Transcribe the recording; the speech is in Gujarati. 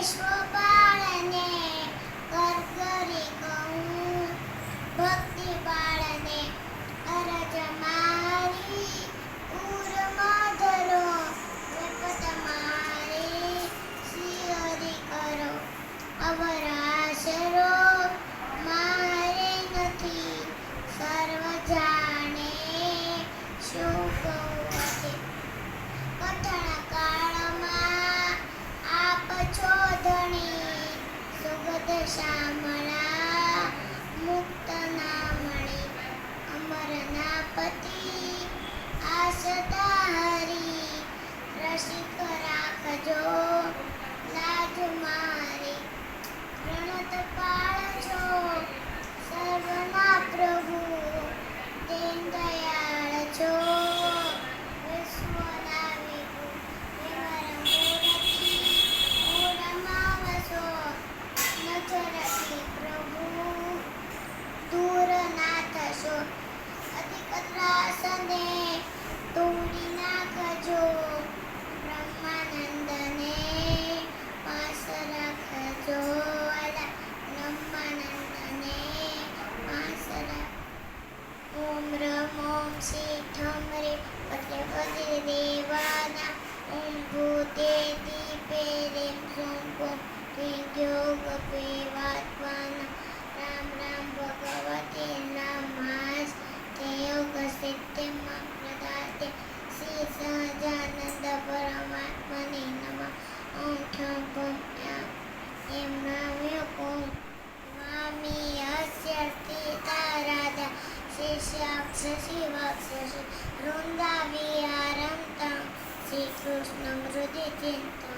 Vishwapa શામળા મુક્ત ના મળી પતિ આશતા હરી રસિક દીપે રેમ સોમ કોમ વિદ્યો ગપે વાત્વાના રામ રામ ભગવતે નમાસ તે યોગ સિદ્ધિમ પ્રદાતે શ્રી સહજાનંદ પરમાત્મને નમઃ ઓમ ઠમ પમ એમ નામ્યો કોમ મામી અસ્ય તારાધા શિષ્યાક્ષ વૃંદા વિહારમ તમ શ્રી કૃષ્ણ મૃદિ ચિંત